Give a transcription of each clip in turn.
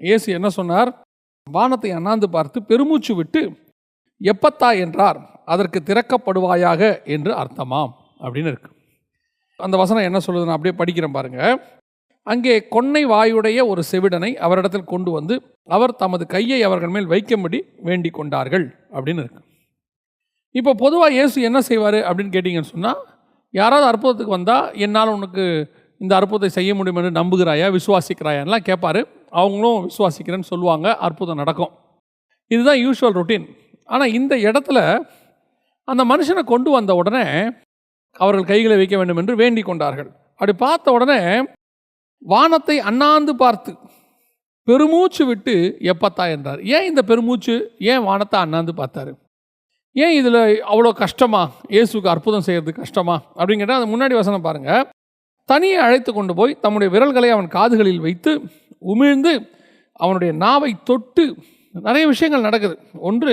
இயேசு என்ன சொன்னார்? வானத்தை அண்ணாந்து பார்த்து பெருமூச்சு விட்டு எப்பத்தா என்றார்? அதற்கு திறக்கப்படுவாயாக? என்று அர்த்தமாம். அப்படின்னு இருக்கு. அந்த வசனம் என்ன சொல்லுது? நான் அப்படியே படிக்கிறேன் பாருங்க. அங்கே கொன்னை வாயுடைய ஒரு செவிடனை அவரிடத்தில் கொண்டு வந்து அவர் தமது கையை அவர்கள் மேல் வைக்கும்படி வேண்டிக் கொண்டார்கள். அப்படின்னு இருக்கு. இப்போ பொதுவாக இயேசு என்ன செய்வார் அப்படின்னு கேட்டிங்கன்னு சொன்னால் யாராவது அற்புதத்துக்கு வந்தால் என்னால் உனக்கு இந்த அற்புதத்தை செய்ய முடியும் என்று நம்புகிறாயா விசுவாசிக்கிறாயான்லாம் கேட்பார் அவங்களும் விசுவாசிக்கிறேன்னு சொல்லுவாங்க அற்புதம் நடக்கும். இதுதான் யூஷுவல் ரொட்டீன் ஆனால் இந்த இடத்துல அந்த மனுஷனை கொண்டு வந்த உடனே அவர்கள் கைகளை வைக்க வேண்டும் என்று வேண்டிக் கொண்டார்கள். அப்படி பார்த்த உடனே வானத்தை அண்ணாந்து பார்த்து பெருமூச்சு விட்டு எப்பத்தா? என்றார். ஏன் இந்த பெருமூச்சு? ஏன் வானத்தை அண்ணாந்து பார்த்தாரு? ஏன் இதில் அவ்வளோ கஷ்டமா? இயேசுக்கு அற்புதம் செய்கிறது கஷ்டமா? அப்படின்னு கேட்டால் அது முன்னாடி வசனம் பாருங்கள் தனியே அழைத்து கொண்டு போய் தம்முடைய விரல்களை அவன் காதுகளில் வைத்து உமிழ்ந்து அவனுடைய நாவை தொட்டு நிறைய விஷயங்கள் நடக்குது. ஒன்று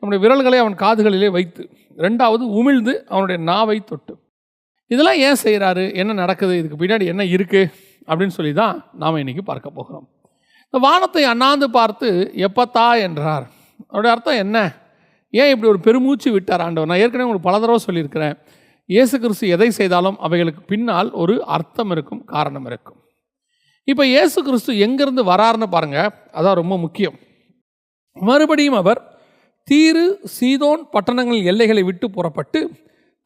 நம்முடைய விரல்களை அவன் காதுகளிலே வைத்து. ரெண்டாவது உமிழ்ந்து அவனுடைய நாவை தொட்டு. இதெல்லாம் ஏன் செய்கிறாரு என்ன நடக்குது? இதுக்கு பின்னாடி என்ன இருக்குது அப்படின்னு சொல்லி தான் நாம் இன்றைக்கி பார்க்க போகிறோம். இந்த வானத்தை அண்ணாந்து பார்த்து எப்பத்தா? என்றார். அவருடைய அர்த்தம் என்ன? ஏன் இப்படி ஒரு பெருமூச்சு விட்டார் ஆண்டவர்? நான் ஏற்கனவே உங்களுக்கு பல தடவை சொல்லியிருக்கிறேன். இயேசு கிறிஸ்து எதை செய்தாலும் அவைகளுக்கு பின்னால் ஒரு அர்த்தம் இருக்கும் காரணம் இருக்கும். இப்போ இயேசு கிறிஸ்து எங்கேருந்து வராருன்னு பாருங்கள் அதான் ரொம்ப முக்கியம். மறுபடியும் அவர் தீரு சீதோன் பட்டணங்களின் எல்லைகளை விட்டு புறப்பட்டு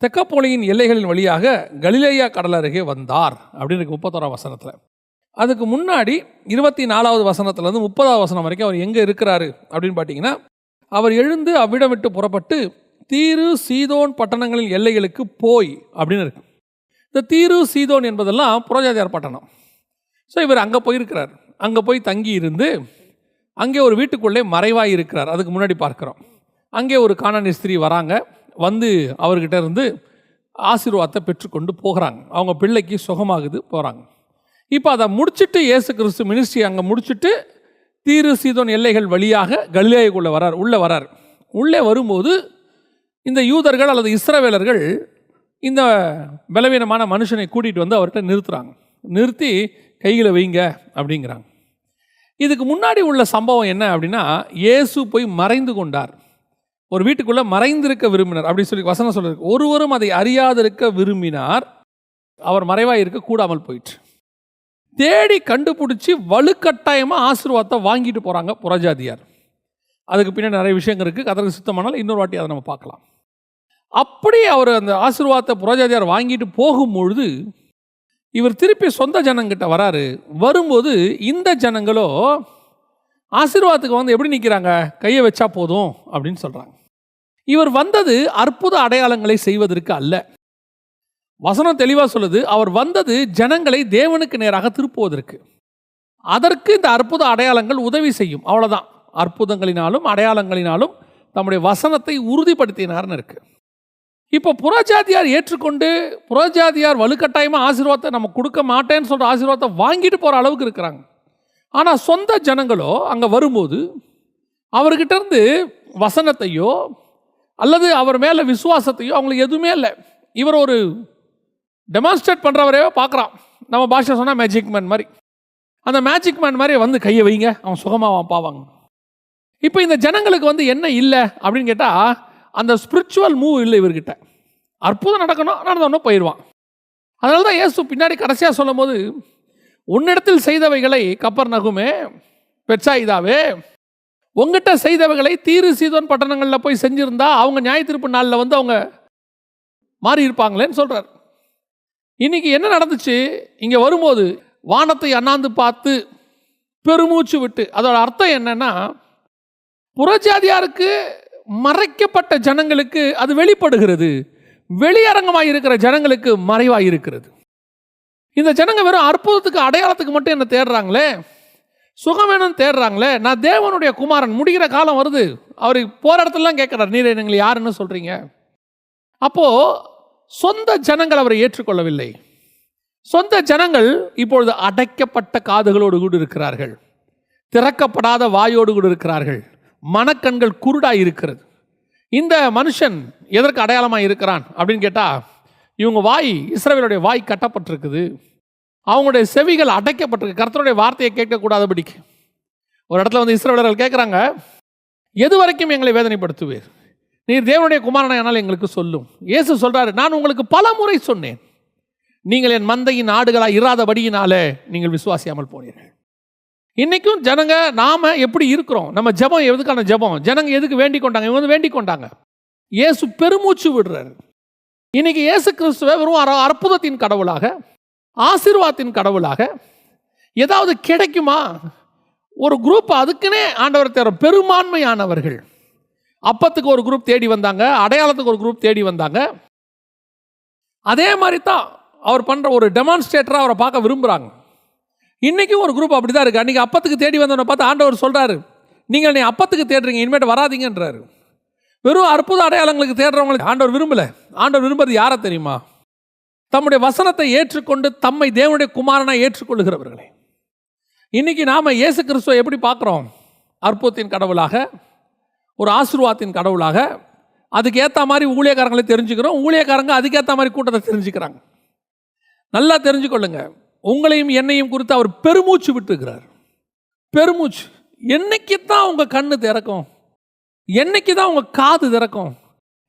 தெக்கப்போலியின் எல்லைகளின் வழியாக கலிலேயா கடல் அருகே வந்தார் அப்படின்னு இருக்கு முப்பத்தோராம் வசனத்தில். அதுக்கு முன்னாடி இருபத்தி நாலாவது வசனத்துலேருந்து முப்பதாவது வசனம் வரைக்கும் அவர் எங்கே இருக்கிறாரு அப்படின்னு பார்த்தீங்கன்னா அவர் எழுந்து அவ்விடம் விட்டு புறப்பட்டு தீரு சீதோன் பட்டணங்களின் எல்லைகளுக்கு போய் அப்படின்னு இருக்கு. இந்த தீரு சீதோன் என்பதெல்லாம் புரோஜாதியார் பட்டணம். ஸோ இவர் அங்கே போயிருக்கிறார். அங்கே போய் தங்கி இருந்து அங்கே ஒரு வீட்டுக்குள்ளே மறைவாக இருக்கிறார். அதுக்கு முன்னாடி பார்க்குறோம். அங்கே ஒரு காணானி ஸ்திரீ வராங்க. வந்து அவர்கிட்ட இருந்து ஆசீர்வாதத்தை பெற்றுக்கொண்டு போகிறாங்க. அவங்க பிள்ளைக்கு சுகமாகுது போகிறாங்க இப்போ அதை முடிச்சுட்டு இயேசு கிறிஸ்து மினிஸ்ட்ரி அங்கே முடிச்சுட்டு தீரு சீதோன் எல்லைகள் வழியாக கலிலேயுக்குள்ளே வரார். உள்ளே வரார். உள்ளே வரும்போது இந்த யூதர்கள் அல்லது இஸ்ரவேலர்கள் இந்த பலவீனமான மனுஷனை கூட்டிகிட்டு வந்து அவர்கிட்ட நிறுத்துகிறாங்க நிறுத்தி கையில் வைங்க அப்படிங்கிறாங்க. இதுக்கு முன்னாடி உள்ள சம்பவம் என்ன அப்படின்னா இயேசு போய் மறைந்து கொண்டார். ஒரு வீட்டுக்குள்ளே மறைந்திருக்க விரும்பினார் அப்படின்னு சொல்லி வசனம் சொல்லியிருக்கு ஒருவரும் அதை அறியாதிருக்க விரும்பினார். அவர் மறைவாக இருக்க கூடாமல் போயிட்டு தேடி கண்டுபிடிச்சி வலுக்கட்டாயமாக ஆசீர்வாதத்தை வாங்கிட்டு போகிறாங்க புறஜாதியார். அதுக்கு பின்னாடி நிறைய விஷயங்கள் இருக்குது கதற்கு சுத்தமானால் இன்னொரு வாட்டி அதை நம்ம பார்க்கலாம். அப்படி அவர் அந்த ஆசீர்வாதத்தை புரோஜாதியார் வாங்கிட்டு போகும்பொழுது இவர் திருப்பி சொந்த ஜனங்கிட்ட வராரு. வரும்போது இந்த ஜனங்களோ ஆசீர்வாதத்துக்கு வந்து எப்படி நிற்கிறாங்க கையை வச்சா போதும் அப்படின்னு சொல்கிறாங்க இவர் வந்தது அற்புத அடையாளங்களை செய்வதற்கு அல்ல. வசனம் தெளிவாக சொல்லுது அவர் வந்தது ஜனங்களை தேவனுக்கு நேராக திருப்புவதற்கு. அதற்கு இந்த அற்புத அடையாளங்கள் உதவி செய்யும். அவ்வளோதான் அற்புதங்களினாலும் அடையாளங்களினாலும் தம்முடைய வசனத்தை உறுதிப்படுத்தினார்னு இருக்குது இப்போ புறஜாதியார் ஏற்றுக்கொண்டு புறஜாதியார் வலுக்கட்டாயமாக ஆசீர்வாதத்தை நம்ம கொடுக்க மாட்டேன்னு சொல்கிற ஆசீர்வாதத்தை வாங்கிட்டு போகிற அளவுக்கு இருக்கிறாங்க. ஆனால் சொந்த ஜனங்களோ அங்கே வரும்போது அவர்கிட்டருந்து வசனத்தையோ அல்லது அவர் மேலே விசுவாசத்தையோ அவங்களுக்கு எதுவுமே இல்லை. இவர் ஒரு டெமான்ஸ்ட்ரேட் பண்ணுறவரையோ பார்க்குறான். நம்ம பாஷை சொன்னால் மேஜிக் மேன் மாதிரி. அந்த மேஜிக் மேன் மாதிரி வந்து கையை வைங்க. அவன் சுகமாவான் பாவாங்க இப்போ இந்த ஜனங்களுக்கு வந்து என்ன இல்லை அப்படின்னு கேட்டால் அந்த ஸ்பிரிச்சுவல் மூவ் இல்லை இவர்கிட்ட. அற்புதம் நடக்கணும் நடந்தவொன்னே போயிடுவான் அதனால தான் இயேசு பின்னாடி கடைசியாக சொல்லும்போது உன்னிடத்தில் செய்தவைகளை கப்பர் நகுமே பெட்சாயிதாவே உங்ககிட்ட செய்தவைகளை தீரு சீதோன் பட்டணங்களில் போய் செஞ்சுருந்தா அவங்க நியாய திருப்பு நாளில் வந்து அவங்க மாறி இருப்பாங்களேன்னு சொல்கிறார் இன்னைக்கு என்ன நடந்துச்சு? இங்கே வரும்போது வானத்தை அண்ணாந்து பார்த்து பெருமூச்சு விட்டு அதோட அர்த்தம் என்னென்னா புறஜாதியாருக்கு மறைக்கப்பட்ட ஜனங்களுக்கு அது வெளிப்படுகிறது. வெளியரங்கமாக இருக்கிற ஜனங்களுக்கு மறைவாக இருக்கிறது இந்த ஜனங்க வெறும் அற்புதத்துக்கு அடையாளத்துக்கு மட்டும் என்ன தேடுறாங்களே? சுகம் வேணும்னு தேடுறாங்களே? நான் தேவனுடைய குமாரன் முடிகிற காலம் வருது. அவர் போகிற இடத்துலலாம் கேட்குறாரு நீர் எங்களை யாருன்னு சொல்கிறீங்க அப்போது சொந்த ஜனங்கள் அவரை ஏற்றுக்கொள்ளவில்லை. சொந்த ஜனங்கள் இப்பொழுது அடைக்கப்பட்ட காதுகளோடு கூட இருக்கிறார்கள். திறக்கப்படாத வாயோடு கூட இருக்கிறார்கள். மனக்கண்கள் குருடாக இருக்கிறது. இந்த மனுஷன் எதற்கு அடையாளமாக இருக்கிறான் அப்படின்னு கேட்டால் இவங்க வாய் இஸ்ரவேலுடைய வாய் கட்டப்பட்டிருக்குது. அவங்களுடைய செவிகள் அடைக்கப்பட்டிருக்கு. கர்த்தருடைய வார்த்தையை கேட்கக்கூடாதபடிக்கு. ஒரு இடத்துல வந்து இஸ்ரவேலர்கள் கேட்குறாங்க எது வரைக்கும் எங்களை வேதனைப்படுத்துவீர்? நீர் தேவனுடைய குமாரனானால் எங்களுக்கு சொல்லும். இயேசு சொல்கிறாரு நான் உங்களுக்கு பல முறை சொன்னேன். நீங்கள் என் மந்தையின் ஆடுகளாக இராதபடியினாலே நீங்கள் விசுவாசியாமல் போனீர்கள். இன்றைக்கும் ஜனங்க நாம் எப்படி இருக்கிறோம்? நம்ம ஜெபம் எதுக்கான ஜெபம்? ஜனங்க எதுக்கு வேண்டிக் கொண்டாங்க? இவங்க வந்து வேண்டிக் கொண்டாங்க. இயேசு பெருமூச்சு விடுறாரு. இன்னைக்கு இயேசு கிறிஸ்துவ வெறும் அற்புதத்தின் கடவுளாக ஆசீர்வாதத்தின் கடவுளாக ஏதாவது கிடைக்குமா? ஒரு குரூப் அதுக்குன்னே ஆண்டவர் தேர பெரும்பான்மையானவர்கள். அப்பத்துக்கு ஒரு குரூப் தேடி வந்தாங்க அடையாளத்துக்கு ஒரு குரூப் தேடி வந்தாங்க. அதே மாதிரி தான் அவர் பண்ணுற ஒரு டெமான்ஸ்ட்ரேட்டராக அவரை பார்க்க விரும்புகிறாங்க இன்றைக்கும் ஒரு குரூப் அப்படி தான் இருக்கு. அன்றைக்கி அப்பத்துக்கு தேடி வந்தவனை பார்த்து ஆண்டவர் சொல்கிறாரு நீங்கள் நீ அப்பத்துக்கு தேடுறீங்க இனிமேட்டு வராதீங்கன்றாரு. வெறும் அற்புத அடையாளங்களுக்கு தேடுறவங்களுக்கு ஆண்டவர் விரும்பலை. ஆண்டவர் விரும்புறது யாரை தெரியுமா? தம்முடைய வசனத்தை ஏற்றுக்கொண்டு தம்மை தேவனுடைய குமாரனாக ஏற்றுக்கொள்ளுகிறவர்களே. இன்னைக்கு நாம் இயேசு கிறிஸ்துவை எப்படி பார்க்குறோம்? அற்புதத்தின் கடவுளாக ஒரு ஆசீர்வாதத்தின் கடவுளாக அதுக்கேற்ற மாதிரி ஊழியக்காரங்களை தெரிஞ்சுக்கிறோம். ஊழியக்காரங்க அதுக்கேற்ற மாதிரி கூட்டத்தை தெரிஞ்சுக்கிறாங்க. நல்லா தெரிஞ்சுக்கொள்ளுங்கள் உங்களையும் என்னையும் குறித்து அவர் பெருமூச்சு விட்டுருக்கிறார். பெருமூச்சு. என்னைக்கு தான் உங்கள் கண்ணு திறக்கும்? என்னைக்கு தான் உங்கள் காது திறக்கும்?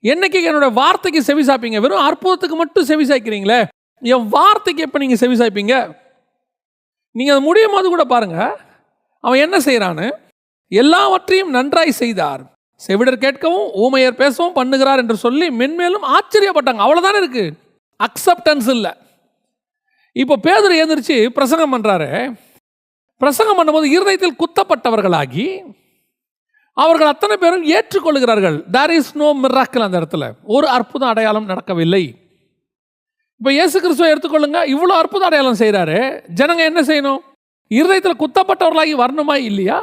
என்னைக்கு என்னோடய வார்த்தைக்கு செவி சாய்ப்பீங்க? வெறும் அற்புதத்துக்கு மட்டும் செவி சாய்க்கிறீங்களே? என் வார்த்தைக்கு எப்போ நீங்கள் செவி சாய்ப்பீங்க? நீங்கள் அது முடியும் போது கூட பாருங்க. அவன் என்ன செய்கிறான்னு எல்லாவற்றையும் நன்றாய் செய்தார். செவிடர் கேட்கவும் ஊமையர் பேசவும் பண்ணுகிறார் என்று சொல்லி மென்மேலும் ஆச்சரியப்பட்டாங்க. அவ்வளோதானே இருக்குது அக்செப்டன்ஸ் இல்லை. இப்போ பேதர் எழுந்திரிச்சு பிரசங்கம் பண்ணுறாரு பிரசங்கம் பண்ணும்போது இருதயத்தில் குத்தப்பட்டவர்களாகி அவர்கள் அத்தனை பேரும் ஏற்றுக்கொள்கிறார்கள். தேர் இஸ் நோ மிராக்கல் அந்த இடத்துல. ஒரு அற்புத அடையாளம் நடக்கவில்லை. இப்போ இயேசு கிறிஸ்துவை எடுத்துக்கொள்ளுங்க. இவ்வளோ அற்புத அடையாளம் செய்கிறாரு ஜனங்க என்ன செய்யணும்? இருதயத்தில் குத்தப்பட்டவர்களாகி வரணுமா இல்லையா?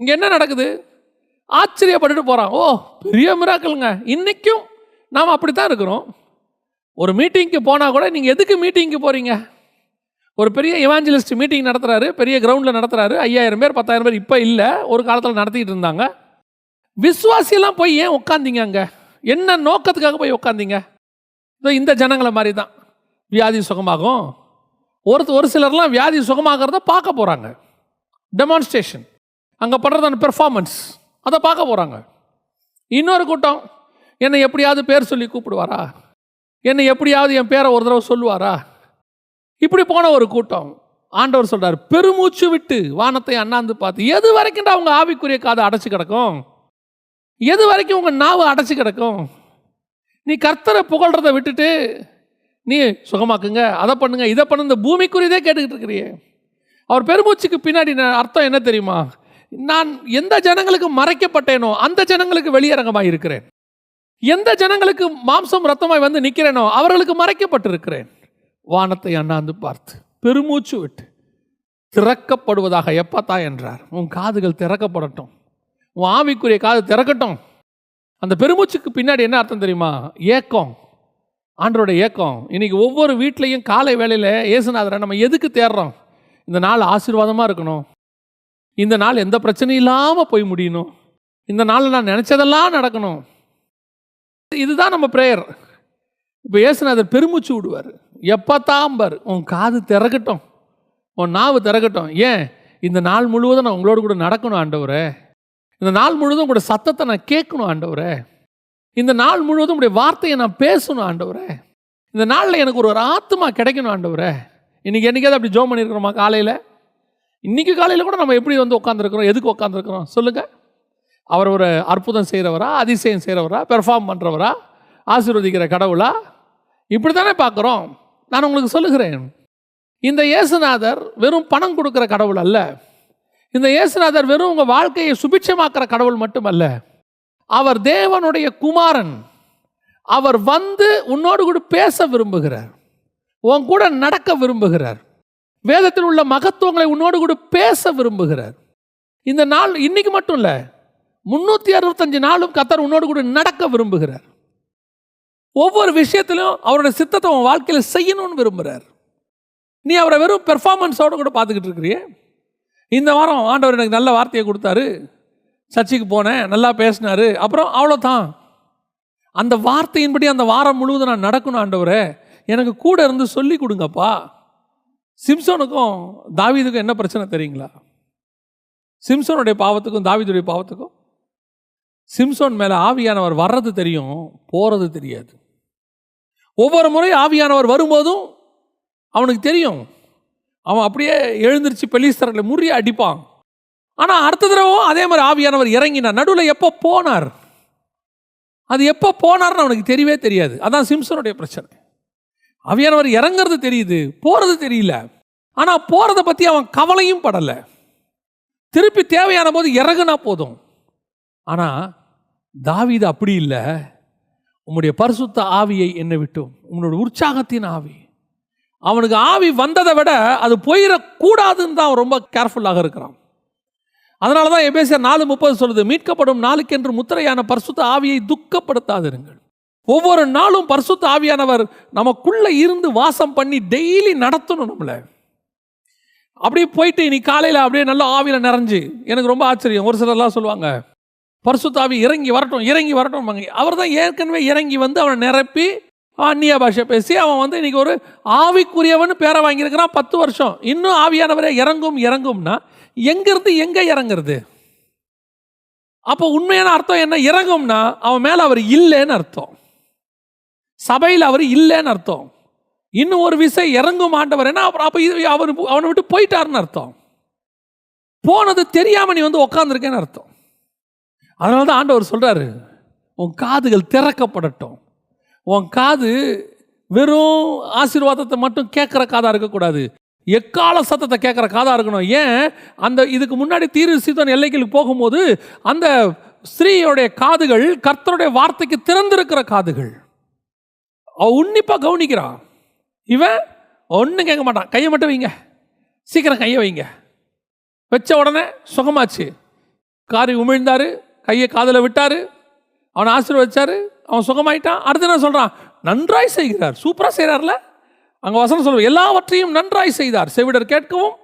இங்கே என்ன நடக்குது? ஆச்சரியப்பட்டுட்டு போகிறான் ஓ பெரிய மிராக்கலுங்க இன்றைக்கும் நாம் அப்படி தான் இருக்கிறோம். ஒரு மீட்டிங்க்கு போனால் கூட நீங்கள் எதுக்கு மீட்டிங்க்கு போகிறீங்க ஒரு பெரிய இவாஞ்சலிஸ்ட் மீட்டிங் நடத்துகிறாரு பெரிய கிரவுண்டில் நடத்துகிறாரு ஐயாயிரம் பேர் பத்தாயிரம் பேர் இப்போ இல்லை ஒரு காலத்தில் நடத்திக்கிட்டு இருந்தாங்க. விஸ்வாசியெல்லாம் போய் ஏன் உட்காந்தீங்க அங்கே? என்ன நோக்கத்துக்காக போய் உட்காந்தீங்க? இதோ இந்த ஜனங்களை மாதிரி தான் வியாதி சுகமாகும். ஒரு ஒரு சிலர்லாம் வியாதி சுகமாகிறத பார்க்க போகிறாங்க டெமான்ஸ்ட்ரேஷன் அங்கே பண்ணுறதான பெர்ஃபார்மன்ஸ் அதை பார்க்க போகிறாங்க இன்னொரு கூட்டம் என்னை எப்படியாவது பேர் சொல்லி கூப்பிடுவாரா? என்னை எப்படியாவது என் பேரை ஒரு தடவை சொல்லுவாரா? இப்படி போன ஒரு கூட்டம். ஆண்டவர் சொல்கிறார் பெருமூச்சு விட்டு வானத்தை அண்ணாந்து பார்த்து எது வரைக்கும் அவங்க ஆவிக்குரிய காதை அடைச்சி கிடக்கும்? எது வரைக்கும் உங்கள் நாவு அடைச்சி கிடக்கும்? நீ கர்த்தரை புகழ்கிறத விட்டுட்டு நீ சுகமாக்குங்க அதை பண்ணுங்க இதை பண்ணுங்க இந்த பூமிக்குரியதே கேட்டுக்கிட்டு இருக்கிறியே. அவர் பெருமூச்சுக்கு பின்னாடி நான் அர்த்தம் என்ன தெரியுமா? நான் எந்த ஜனங்களுக்கு மறைக்கப்பட்டேனோ அந்த ஜனங்களுக்கு வெளியரங்கமாக இருக்கிறேன். எந்த ஜனங்களுக்கு மாம்சம் ரத்தமாய் வந்து நிற்கிறேனோ அவர்களுக்கு மறைக்கப்பட்டிருக்கிறேன். வானத்தை அண்ணாந்து பார்த்து பெருமூச்சு விட்டு திறக்கப்படுவதாக எப்பத்தா என்றார். உன் காதுகள் திறக்கப்படட்டும். உன் ஆவிக்குரிய காது திறக்கட்டும். அந்த பெருமூச்சுக்கு பின்னாடி என்ன அர்த்தம் தெரியுமா? ஏக்கம். ஆண்டரோட ஏக்கம். இன்னைக்கு ஒவ்வொரு வீட்லேயும் காலை வேளையில் ஏசுநாதரை நம்ம எதுக்கு தேடுறோம்? இந்த நாள் ஆசீர்வாதமாக இருக்கணும். இந்த நாள் எந்த பிரச்சனையும் இல்லாமல் போய் முடியணும். இந்த நாளில் நான் நினச்சதெல்லாம் நடக்கணும். இதுதான் நம்ம ப்ரேயர் இப்போ ஏசுநாதர் பெருமிச்சு விடுவார். எப்பத்தாம்பர் உன் காது திறக்கட்டும். உன் நாவு திறக்கட்டும். ஏன்? இந்த நாள் முழுவதும் நான் உங்களோட கூட நடக்கணும் ஆண்டவரே. இந்த நாள் முழுவதும் உங்களோட சத்தத்தை நான் கேட்கணும் ஆண்டவரே. இந்த நாள் முழுவதும் உங்களுடைய வார்த்தையை நான் பேசணும் ஆண்டவரே. இந்த நாளில் எனக்கு ஒரு ஒரு ஆத்மா கிடைக்கணும் ஆண்டவரே. இன்னைக்கு என்னைக்காவது அப்படி ஜோம் பண்ணியிருக்கிறோமா காலையில்? இன்னைக்கு காலையில் கூட நம்ம எப்படி வந்து உட்காந்துருக்குறோம் எதுக்கு உட்காந்துருக்குறோம் சொல்லுங்கள் அவர் ஒரு அற்புதம் செய்கிறவரா அதிசயம் செய்கிறவரா பெர்ஃபார்ம் பண்ணுறவரா ஆசீர்வதிக்கிற கடவுளா? இப்படி தானே பார்க்குறோம். நான் உங்களுக்கு சொல்லுகிறேன். இந்த இயேசுநாதர் வெறும் பணம் கொடுக்குற கடவுள் அல்ல. இந்த இயேசுநாதர் வெறும் உங்கள் வாழ்க்கையை சுபிட்சமாக்குற கடவுள் மட்டுமல்ல. அவர் தேவனுடைய குமாரன். அவர் வந்து உன்னோடு கூட பேச விரும்புகிறார். உன் கூட நடக்க விரும்புகிறார். வேதத்தில் உள்ள மகத்துவங்களை உன்னோடு கூட பேச விரும்புகிறார். இந்த நாள் இன்னைக்கு மட்டும் இல்லை. முந்நூற்றி அறுபத்தஞ்சு நாளும் கத்தர் உன்னோடு கூட நடக்க விரும்புகிறார். ஒவ்வொரு விஷயத்திலும் அவரோட சித்தத்தை உன் வாழ்க்கையில் செய்யணும்னு விரும்புகிறார் நீ அவரை வெறும் பெர்ஃபார்மன்ஸோடு கூட பார்த்துக்கிட்டு இருக்கிறியே? இந்த வாரம் ஆண்டவர் எனக்கு நல்ல வார்த்தையை கொடுத்தாரு. சர்ச்சுக்கு போனேன் நல்லா பேசினாரு. அப்புறம் அவ்வளோதான் அந்த வார்த்தையின்படி அந்த வாரம் முழுவதும் நான் நடக்கணும் ஆண்டவரே. எனக்கு கூட இருந்து சொல்லி கொடுங்கப்பா. சிம்சோனுக்கும் தாவீதுக்கும் என்ன பிரச்சனை தெரியுங்களா? சிம்சோனுடைய பாவத்துக்கும் தாவீதுடைய பாவத்துக்கும் சிம்சோன் மேலே ஆவியானவர் வர்றது தெரியும் போகிறது தெரியாது. ஒவ்வொரு முறை ஆவியானவர் வரும்போதும் அவனுக்கு தெரியும். அவன் அப்படியே எழுந்திருச்சு பெலிஸ்தரில் முறிய அடிப்பான். ஆனால் அடுத்த தடவும் அதே மாதிரி ஆவியானவர் இறங்கினார். நடுவில் எப்போ போனார்? அது எப்போ போனார்னு அவனுக்கு தெரியவே தெரியாது. அதான் சிம்சனுடைய பிரச்சனை. ஆவியானவர் இறங்குறது தெரியுது போகிறது தெரியல. ஆனால் போகிறத பற்றி அவன் கவலையும் படலை. திருப்பி தேவையான போது இறங்குனா போதும். ஆனால் தாவீது அப்படி இல்லை. உம்முடைய பரிசுத்த ஆவியை என்னை விட்டும். உன்னோட உற்சாகத்தின் ஆவி. அவனுக்கு ஆவி வந்ததை விட அது போயிடக்கூடாதுன்னு தான் அவன் ரொம்ப கேர்ஃபுல்லாக இருக்கிறான். அதனால தான் எபேசியர் நாலு முப்பது சொல்லுது மீட்கப்படும் நாளுக்கென்று முத்திரையான பரிசுத்த ஆவியை துக்கப்படுத்தாதிருங்கள். ஒவ்வொரு நாளும் பரிசுத்த ஆவியானவர் நமக்குள்ளே இருந்து வாசம் பண்ணி டெய்லி நடத்தணும் நம்மளை. அப்படியே போயிட்டு நீ காலையில் அப்படியே நல்லா ஆவியில் நிறைஞ்சு எனக்கு ரொம்ப ஆச்சரியம். ஒரு சிலர்லாம் சொல்லுவாங்க பரிசுத்தாவி இறங்கி வரட்டும் இறங்கி வரட்டும் அவர் தான் ஏற்கனவே இறங்கி வந்து அவனை நிரப்பி அந்நிய பாஷை பேசி அவன் வந்து இன்றைக்கி ஒரு ஆவிக்குரியவன் பேரை வாங்கியிருக்கிறான் பத்து வருஷம். இன்னும் ஆவியானவரே இறங்கும் இறங்கும்னா எங்கிருந்து எங்கே இறங்குறது? அப்போ உண்மையான அர்த்தம் என்ன? இறங்கும்னா அவன் மேலே அவர் இல்லைன்னு அர்த்தம். சபையில் அவர் இல்லைன்னு அர்த்தம். இன்னும் ஒரு விசை இறங்கும் ஆண்டவர் என்ன? அப்புறம் அப்போ இது அவர் அவனை விட்டு போயிட்டாருன்னு அர்த்தம். போனது தெரியாம நீ வந்து உக்காந்துருக்கேன்னு அர்த்தம். அதனால தான் ஆண்டவர் சொல்கிறாரு உன் காதுகள் திறக்கப்படட்டும். உன் காது வெறும் ஆசீர்வாதத்தை மட்டும் கேட்குற காதாக இருக்கக்கூடாது. எக்கால சத்தத்தை கேட்குற காதாக இருக்கணும். ஏன்? அந்த இதுக்கு முன்னாடி தீர்வு சீதன் எல்லைகளுக்கு போகும்போது அந்த ஸ்திரீயோடைய காதுகள் கர்த்தருடைய வார்த்தைக்கு திறந்திருக்கிற காதுகள். அவ உன்னிப்பாக கவனிக்கிறான் இவன் ஒன்றும் கேட்க மாட்டான். கையை மட்டும் வைங்க. சீக்கிரம் கையை வைங்க. வச்ச உடனே சுகமாச்சு. காரி உமிழ்ந்தாரு. கையை காதில் விட்டார். அவனை ஆசீர்வதிச்சார். அவன் சுகமாயிட்டான். அடுத்து என்ன சொல்கிறான் நன்றாய் செய்கிறார். சூப்பராக செய்கிறார்ல அங்கே வசனம் சொல்லுவோம் எல்லாவற்றையும் நன்றாய் செய்தார். செவிடர் கேட்கவும்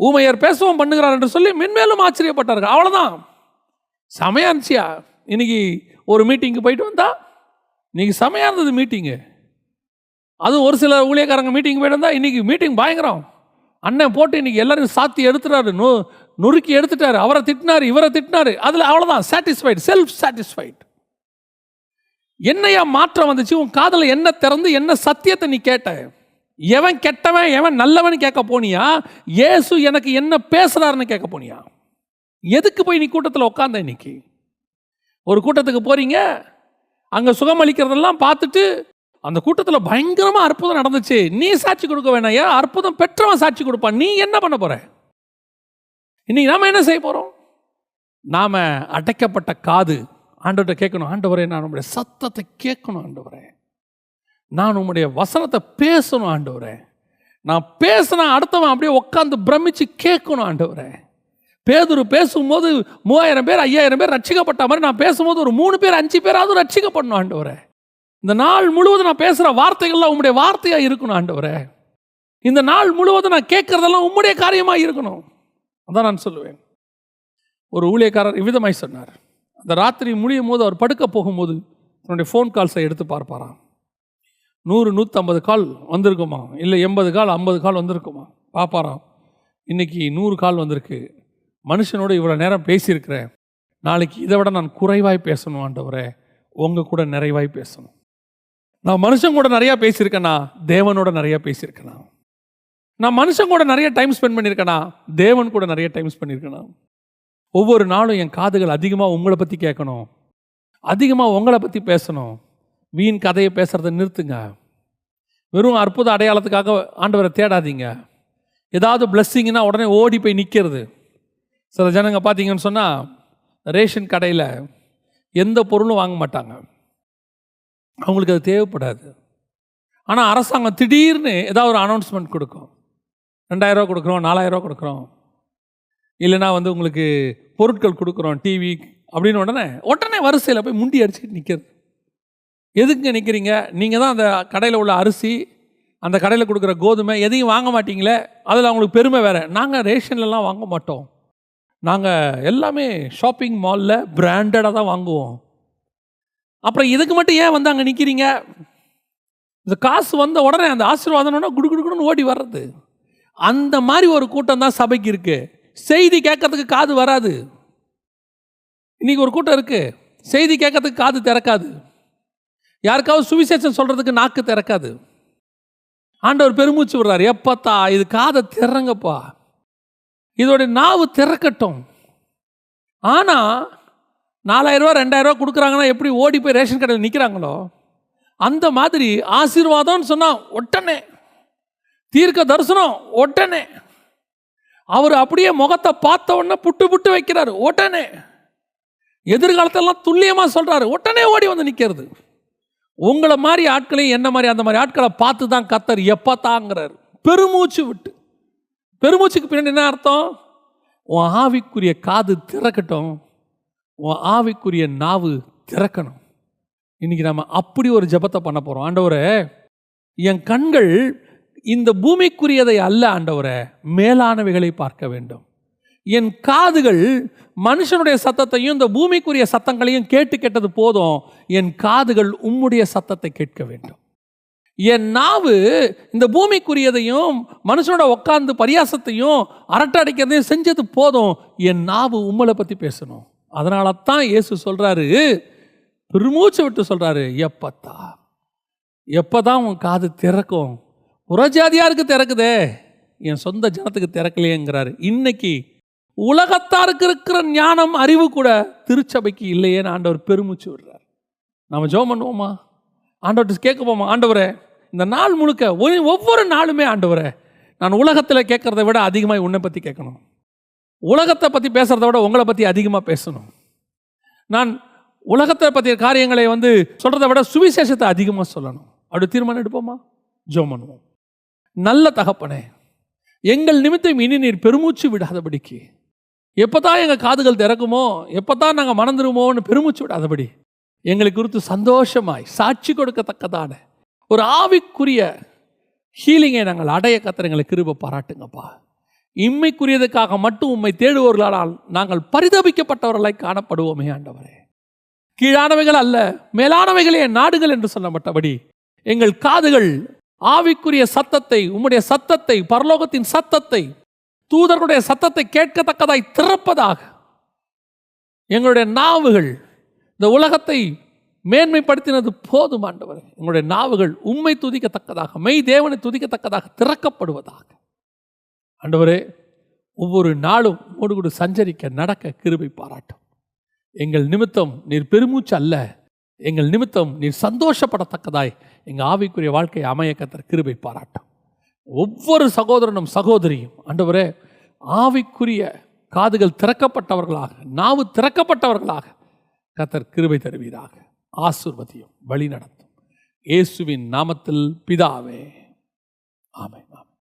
ஊமையர் பேசவும் பண்ணுகிறார் என்று சொல்லி மென்மேலும் ஆச்சரியப்பட்டார்கள். அவ்வளோதான் செமையாக இருந்துச்சியா? இன்னைக்கு ஒரு மீட்டிங்க்கு போயிட்டு வந்தா இன்னைக்கு செமையாக இருந்தது மீட்டிங்கு அதுவும் ஒரு சில ஊழியக்காரங்க மீட்டிங் போயிட்டு வந்தால் இன்னைக்கு மீட்டிங் பயங்கரம். அண்ணன் போட்டு இன்னைக்கு எல்லாரும் சாத்தி எடுத்துறாரு. நூ நொறுக்கி எடுத்துட்டாரு. அவரை திட்டினாரு இவரை திட்டினாரு. அதில் அவ்வளோதான் சாட்டிஸ்ஃபைடு செல்ஃப் சாட்டிஸ்ஃபைடு என்னையா மாற்றம் வந்துச்சு? உன் காதில் என்ன திறந்து என்ன சத்தியத்தை நீ கேட்ட? எவன் கெட்டவன் எவன் நல்லவன் கேட்க போனியா? ஏசு எனக்கு என்ன பேசுறாருன்னு கேட்க போனியா? எதுக்கு போய் நீ கூட்டத்தில் உட்காந்த இன்னைக்கு? ஒரு கூட்டத்துக்கு போறீங்க. அங்கே சுகமளிக்கிறதெல்லாம் பார்த்துட்டு அந்த கூட்டத்தில் பயங்கரமாக அற்புதம் நடந்துச்சு. நீ சாட்சி கொடுக்க வேணாயா அற்புதம் பெற்றவன் சாட்சி கொடுப்பான். நீ என்ன பண்ண போற? இன்றைக்கி நாம் என்ன செய்ய போகிறோம் நாம் அடைக்கப்பட்ட காது ஆண்டவர்கிட்ட கேட்கணும் ஆண்டவரே நான் உங்களுடைய சத்தத்தை கேட்கணும் ஆண்டவரே. நான் உங்களுடைய வசனத்தை பேசணும் ஆண்டவரே. நான் பேசினா அடுத்தவன் அப்படியே உட்காந்து பிரமிச்சு கேட்கணும் ஆண்டவரே. பேதுரு பேசும்போது மூவாயிரம் பேர் ஐயாயிரம் பேர் ரட்சிக்கப்பட்ட மாதிரி நான் பேசும்போது ஒரு மூணு பேர் அஞ்சு பேராவது ரட்சிக்கப்படணும் ஆண்டவரே. இந்த நாள் முழுவதும் நான் பேசுகிற வார்த்தைகள்லாம் உங்களுடைய வார்த்தையாக இருக்கணும் ஆண்டவரே. இந்த நாள் முழுவதும் நான் கேட்குறதெல்லாம் உம்முடைய காரியமாக இருக்கணும். அதான் நான் சொல்லுவேன். ஒரு ஊழியக்காரர் இவ்விதமாய் சொன்னார். அந்த ராத்திரி முடியும் போது அவர் படுக்க போகும்போது தன்னுடைய ஃபோன் கால்ஸை எடுத்து பார்ப்பாராம். நூறு நூற்றம்பது கால் வந்திருக்குமா? இல்லை எண்பது கால் ஐம்பது கால் வந்திருக்குமா? பார்ப்பாராம். இன்றைக்கி நூறு கால் வந்திருக்கு. மனுஷனோட இவ்வளோ நேரம் பேசியிருக்கிறேன் நாளைக்கு இதை விட நான் குறைவாய் பேசணும் ஆண்டவரே. உங்கள் கூட நிறைவாய் பேசணும். நான் மனுஷன் கூட நிறையா பேசியிருக்கேனா? தேவனோட நிறையா பேசியிருக்கேனா? நான் மனுஷன் கூட நிறைய டைம் ஸ்பெண்ட் பண்ணியிருக்கேனா? தேவன் கூட நிறைய டைம் ஸ்பெண்ட் பண்ணியிருக்கேனா? ஒவ்வொரு நாளும் என் காதுகள் அதிகமாக உங்களை பற்றி கேட்கணும். அதிகமாக உங்களை பற்றி பேசணும். வீண் கதையை பேசுகிறத நிறுத்துங்க. வெறும் அற்புத அடையாளத்துக்காக ஆண்டவரை தேடாதீங்க. ஏதாவது பிளஸ்ஸிங்னா உடனே ஓடி போய் நிற்கிறது சில ஜனங்க பார்த்தீங்கன்னு சொன்னால் ரேஷன் கடையில் எந்த பொருளும் வாங்க மாட்டாங்க. அவங்களுக்கு அது தேவைப்படாது. ஆனால் அரசாங்கம் திடீர்னு ஏதாவது ஒரு அனௌன்ஸ்மெண்ட் கொடுக்கும். ரெண்டாயிரரூவா கொடுக்குறோம் நாலாயிரரூவா கொடுக்குறோம். இல்லைனா வந்து உங்களுக்கு பொருட்கள் கொடுக்குறோம் டிவி அப்படின்னு உடனே உடனே வரிசையில் போய் முண்டி அடிச்சுட்டு நிற்கிறது எதுக்குங்க நிற்கிறீங்க நீங்கள் தான் அந்த கடையில் உள்ள அரிசி அந்த கடையில் கொடுக்குற கோதுமை எதையும் வாங்க மாட்டிங்களே அதில் அவங்களுக்கு பெருமை வேறு. நாங்கள் ரேஷன்லலாம் வாங்க மாட்டோம். நாங்கள் எல்லாமே ஷாப்பிங் மாலில் பிராண்டடாக தான் வாங்குவோம். அப்புறம் இதுக்கு மட்டும் ஏன் வந்து அங்கே நிற்கிறீங்க இந்த காசு வந்த உடனே அந்த ஆசீர்வாதம்னா குடு குடு குடுன்னு ஓடி வர்றது. அந்த மாதிரி ஒரு கூட்டம் தான் சபைக்கு இருக்குது செய்தி கேட்கறதுக்கு காது வராது. இன்னைக்கு ஒரு கூட்டம் இருக்கு. செய்தி கேட்கறதுக்கு காது திறக்காது. யாருக்காவது சுவிசேஷம் சொல்றதுக்கு நாக்கு திறக்காது. ஆண்டவர் பெருமூச்சு விடுறாரு. எப்பத்தா இது காதை திறங்கப்பா. இதோடைய நாவு திறக்கட்டும். ஆனால் நாலாயிரம் ரூபா ரெண்டாயிரம் ரூபா கொடுக்குறாங்கன்னா எப்படி ஓடி போய் ரேஷன் கடையில் நிற்கிறாங்களோ அந்த மாதிரி ஆசீர்வாதம்னு சொன்னால் உடனே தீர்க்க தரிசனம் உடனே. அவர் அப்படியே முகத்தை பார்த்த உடனே புட்டு புட்டு வைக்கிறாரு உடனே. எதிர்காலத்தெல்லாம் துல்லியமாக சொல்கிறாரு உடனே ஓடி வந்து நிற்கிறது உங்களை மாதிரி ஆட்களையும் என்ன மாதிரி அந்த மாதிரி ஆட்களை பார்த்து தான் கத்தர் எப்போ தாங்கிறார் பெருமூச்சு விட்டு. பெருமூச்சுக்கு பின்னாடி என்ன அர்த்தம்? உன் ஆவிக்குரிய காது திறக்கட்டும். உன் ஆவிக்குரிய நாவு திறக்கணும். இன்னைக்கு நம்ம அப்படி ஒரு ஜெபத்தை பண்ண போகிறோம் ஆண்டவரே என் கண்கள் இந்த பூமிக்குரியதை அல்ல ஆண்டவரை. மேலானவைகளை பார்க்க வேண்டும். என் காதுகள் மனுஷனுடைய சத்தத்தையும் இந்த பூமிக்குரிய சத்தங்களையும் கேட்டு கேட்டது போதும். என் காதுகள் உம்முடைய சத்தத்தை கேட்க வேண்டும். என் நாவு இந்த பூமிக்குரியதையும் மனுஷனோட உட்காந்து பரியாசத்தையும் அரட்டை அடிக்கிறதையும் செஞ்சது போதும். என் நாவு உம்மளை பற்றி பேசணும். அதனால தான் இயேசு சொல்கிறாரு பெருமூச்சு விட்டு சொல்கிறாரு எப்பத்தா? எப்போ தான் உன் காது திறக்கும்? புறஜாதியாருக்கு திறக்குதே. என் சொந்த ஜனத்துக்கு திறக்கலையேங்கிறாரு. இன்னைக்கு உலகத்தாருக்கு இருக்கிற ஞானம் அறிவு கூட திருச்சபைக்கு இல்லையேன்னு ஆண்டவர் பெருமூச்சு விடுறார். நம்ம ஜோம் பண்ணுவோமா? ஆண்டவர்கிட்ட கேட்க போமா? ஆண்டவரே இந்த நாள் முழுக்க ஒவ்வொரு நாளுமே ஆண்டவரே நான் உலகத்தில் கேட்குறத விட அதிகமாக உன்னை பற்றி கேட்கணும். உலகத்தை பற்றி பேசுகிறத விட உங்களை பற்றி அதிகமாக பேசணும். நான் உலகத்தை பற்றிய காரியங்களை வந்து சொல்கிறத விட சுவிசேஷத்தை அதிகமாக சொல்லணும். அப்படி தீர்மானம் எடுப்போமா? ஜோம் பண்ணுவோம். நல்ல தகப்பனே எங்கள் நிமித்தம் இனி நீர் பெருமூச்சு விடாதபடிக்கு. எப்போ தான் எங்கள் காதுகள் திறக்குமோ எப்போ தான் நாங்கள் மணந்துருமோன்னு பெருமூச்சு விடாதபடி. எங்களை குறித்து சந்தோஷமாய் சாட்சி கொடுக்கத்தக்கதான ஒரு ஆவிக்குரிய ஹீலிங்கை நாங்கள் அடைய கத்தர் எங்களை கிருப பாராட்டுங்கப்பா. இம்மைக்குரியதுக்காக மட்டும் உம்மை தேடுவோர்களால் நாங்கள் பரிதபிக்கப்பட்டவர்களாய் காணப்படுவோமே ஆண்டவரே. கீழானவைகள் அல்ல மேலானவைகளே நாடுகள் என்று சொல்லப்பட்டபடி எங்கள் காதுகள் ஆவிக்குரிய சத்தத்தை உம்முடைய சத்தத்தை பரலோகத்தின் சத்தத்தை தூதர்களுடைய சத்தத்தை கேட்கத்தக்கதாய் திறப்பதாக. எங்களுடைய நாவுகள் இந்த உலகத்தை மேன்மைப்படுத்தினது போதும் ஆண்டவர். எங்களுடைய நாவுகள் உண்மை துதிக்கத்தக்கதாக மெய் தேவனை துதிக்கத்தக்கதாக திறக்கப்படுவதாக. ஆண்டவரே ஒவ்வொரு நாளும் மூடுகுடு சஞ்சரிக்க நடக்க கிருபை பாராட்டும். எங்கள் நிமித்தம் நீர் பெருமூச்சு அல்ல. எங்கள் நிமித்தம் நீ சந்தோஷப்படத்தக்கதாய் எங்கள் ஆவிக்குரிய வாழ்க்கையை அமைய கத்தர் கிருபை பாராட்டும். ஒவ்வொரு சகோதரனும் சகோதரியும் ஆண்டவரே ஆவிக்குரிய காதுகள் திறக்கப்பட்டவர்களாக நாவு திறக்கப்பட்டவர்களாக கத்தர் கிருபை தருவீராக. ஆசிர்வதியும் வழி நடத்தும் இயேசுவின் நாமத்தில் பிதாவே. ஆமை